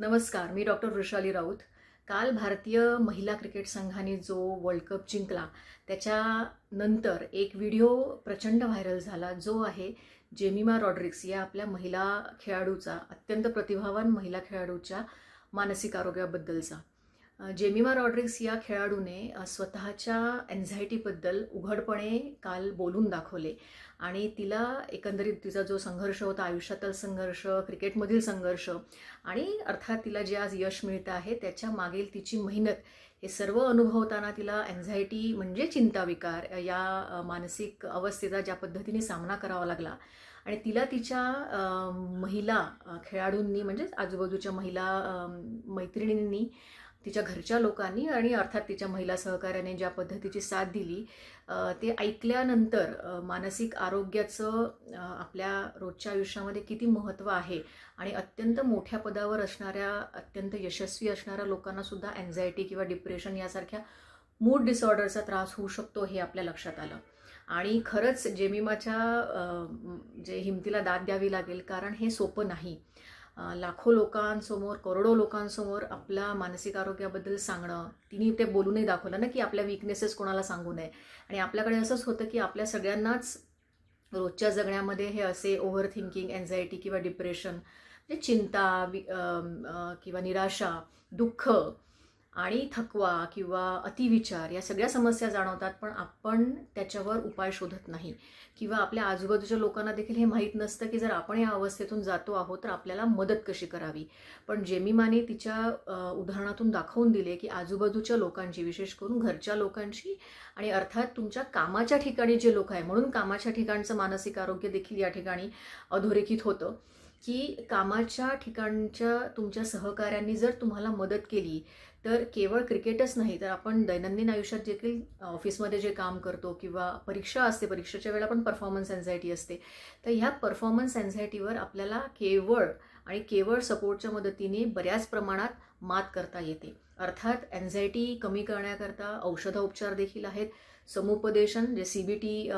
नमस्कार मी डॉक्टर वृषाली राऊत. काल भारतीय महिला क्रिकेट संघाने जो वर्ल्ड कप जिंकला त्याच्यानंतर एक व्हिडिओ प्रचंड व्हायरल झाला जो आहे जेमिमा रॉड्रिक्स या आपल्या महिला खेळाडूचा अत्यंत प्रतिभावान महिला खेळाडूच्या मानसिक आरोग्याबद्दलचा. जेमिमा रॉड्रिक्स या खेळाडूने स्वतःच्या एन्झायटीबद्दल उघडपणे काल बोलून दाखवले. आणि तिला एकंदरीत तिचा जो संघर्ष होता आयुष्यातील संघर्ष क्रिकेटमधील संघर्ष आणि अर्थात तिला जे आज यश मिळतं आहे त्याच्या मागील तिची मेहनत हे सर्व अनुभवताना तिला एन्झायटी म्हणजे चिंताविकार या मानसिक अवस्थेचा ज्या पद्धतीने सामना करावा लागला. आणि तिला तिच्या महिला खेळाडूंनी म्हणजेच आजूबाजूच्या महिला मैत्रिणींनी तिच्या घरच्या लोकांनी आणि अर्थात तिच्या महिला सहकाऱ्याने ज्या पद्धतीची साथ दिली ते ऐकल्यानंतर मानसिक आरोग्याचं आपल्या रोजच्या आयुष्यामध्ये किती महत्त्व आहे आणि अत्यंत मोठ्या पदावर असणाऱ्या अत्यंत यशस्वी असणाऱ्या लोकांनासुद्धा अँझायटी किंवा डिप्रेशन यासारख्या मूड डिसऑर्डरचा त्रास होऊ शकतो हे आपल्या लक्षात आलं. आणि खरंच जेमिमाच्या जे हिमतीला दाद द्यावी लागेल कारण हे सोपं नाही. लाखो लोकांसमोर करोडो लोकांसमोर आपल्या मानसिक आरोग्याबद्दल सांगणं तिने ते बोलूनही दाखवलं ना की आपल्या विकनेसेस कोणाला सांगू नये. आणि आपल्याकडे असंच होतं की आपल्या सगळ्यांनाच रोजच्या जगण्यामध्ये हे असे ओव्हर थिंकिंग एन्झायटी किंवा डिप्रेशन म्हणजे चिंता वि- किंवा निराशा दुःख आणि थकवा किंवा अतिविचार या सगळ्या समस्या जाणवतात पण आपण त्याच्यावर उपाय शोधत नाही. किंवा आपल्या आजूबाजूच्या लोकांना देखील हे माहीत नसतं की जर आपण या अवस्थेतून जातो आहोत तर आपल्याला मदत कशी करावी? पण जेमिमाने तिच्या उदाहरणातून दाखवून दिले की आजूबाजूच्या लोकांची विशेष करून घरच्या लोकांची आणि अर्थात तुमच्या कामाच्या ठिकाणी जे लोक आहे म्हणून कामाच्या ठिकाणचं मानसिक आरोग्य देखील या ठिकाणी अधोरेखित होतं. की कामाच्या ठिकाणच्या तुमच्या सहकाऱ्यांनी जर तुम्हाला मदत केली तर केवळ क्रिकेटच नाही तर आपण दैनंदिन आयुष्यात देखील ऑफिसमध्ये जे काम करतो किंवा परीक्षा असते परीक्षेच्या वेळेला पण परफॉर्मन्स अँझायटी असते. तर ह्या परफॉर्मन्स अँझायटीवर आपल्याला केवळ आणि केवळ सपोर्टच्या मदतीने बऱ्याच प्रमाणात मात करता येते. अर्थात अँझायटी कमी करण्याकरता औषधोपचार देखील आहेत. समुपदेशन जे सी बी टी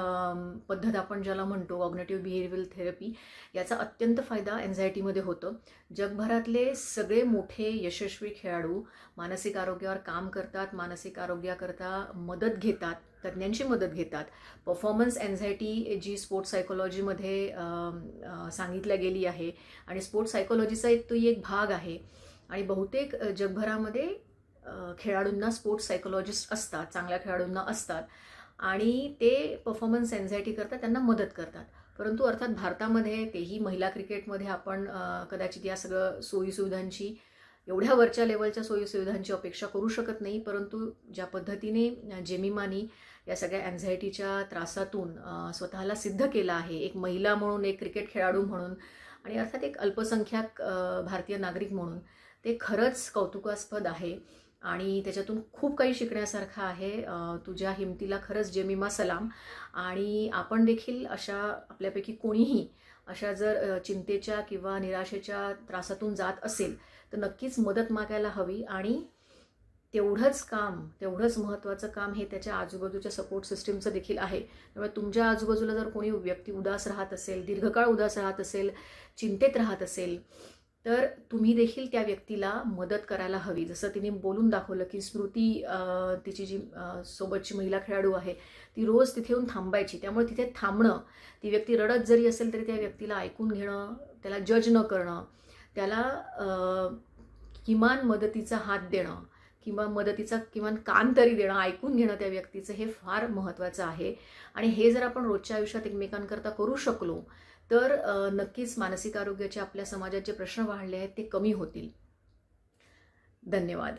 पद्धत आपण ज्याला म्हणतो ऑग्नेटिव्ह बिहेवियल थेरपी याचा अत्यंत फायदा एन्झायटीमध्ये होतो. जगभरातले सगळे मोठे यशस्वी खेळाडू मानसिक आरोग्यावर काम करतात मानसिक आरोग्याकरता मदत घेतात. तज्ज्ञांची मदत घेतात. परफॉर्मन्स एन्झायटी जी स्पोर्ट्स सायकोलॉजीमध्ये सांगितल्या गेली आहे आणि स्पोर्ट्स सायकोलॉजीचा एक तो एक भाग आहे. आणि बहुतेक जगभरामध्ये खेळाडूंना स्पोर्ट्स सायकोलॉजिस्ट असतात चांगल्या खेळाडूंना असतात. आणि ते परफॉर्मन्स एन्झायटी करतात त्यांना मदत करतात. परंतु अर्थात भारतामध्ये तेही महिला क्रिकेटमध्ये आपण कदाचित या सगळं सोयीसुविधांची एवढ्या वरच्या लेवलच्या सोयीसुविधांची अपेक्षा करू शकत नाही परंतु ज्या पद्धतीने जेमिमानी या सगळ्या अँझायटीच्या त्रासातून स्वतःला सिद्ध केलं आहे एक महिला म्हणून एक क्रिकेट खेळाडू म्हणून आणि अर्थात एक अल्पसंख्याक भारतीय नागरिक म्हणून ते खरंच कौतुकास्पद आहे. आणि त्याच्यातून खूप काही शिकण्यासारखं आहे. तुझ्या हिमतीला खरंच जेमिमा सलाम आणि आपण देखील अशा आपल्यापैकी कोणीही अशा जर चिंतेच्या किंवा निराशेच्या त्रासातून जात असेल तर नक्कीच मदत मागायला हवी. आणि तेवढंच काम तेवढंच महत्त्वाचं काम हे त्याच्या आजूबाजूच्या सपोर्ट सिस्टीमचं देखील आहे. त्यामुळे तुमच्या आजूबाजूला जर कोणी व्यक्ती उदास राहत असेल दीर्घकाळ उदास राहत असेल चिंतेत राहत असेल तर तुम्ही देखील त्या व्यक्तीला मदत करायला हवी. जसं तिने बोलून दाखवलं की स्मृती तिची जी सोबतची महिला खेळाडू आहे ती रोज तिथे येऊन थांबायची. त्यामुळे तिथे थांबणं ती व्यक्ती रडत जरी असेल तरी त्या व्यक्तीला ऐकून घेणं त्याला जज न करणं त्याला किमान मदतीचा हात देणं किंवा मदतीचा किमान कान तरी देणं ऐकून घेणं त्या व्यक्तीचं हे फार महत्त्वाचं आहे. आणि हे जर आपण रोजच्या आयुष्यात एकमेकांकरता करू शकलो तर नक्कीच मानसिक आरोग्याचे आपल्या समाजात जे प्रश्न वाढले आहेत ते कमी होतील. धन्यवाद.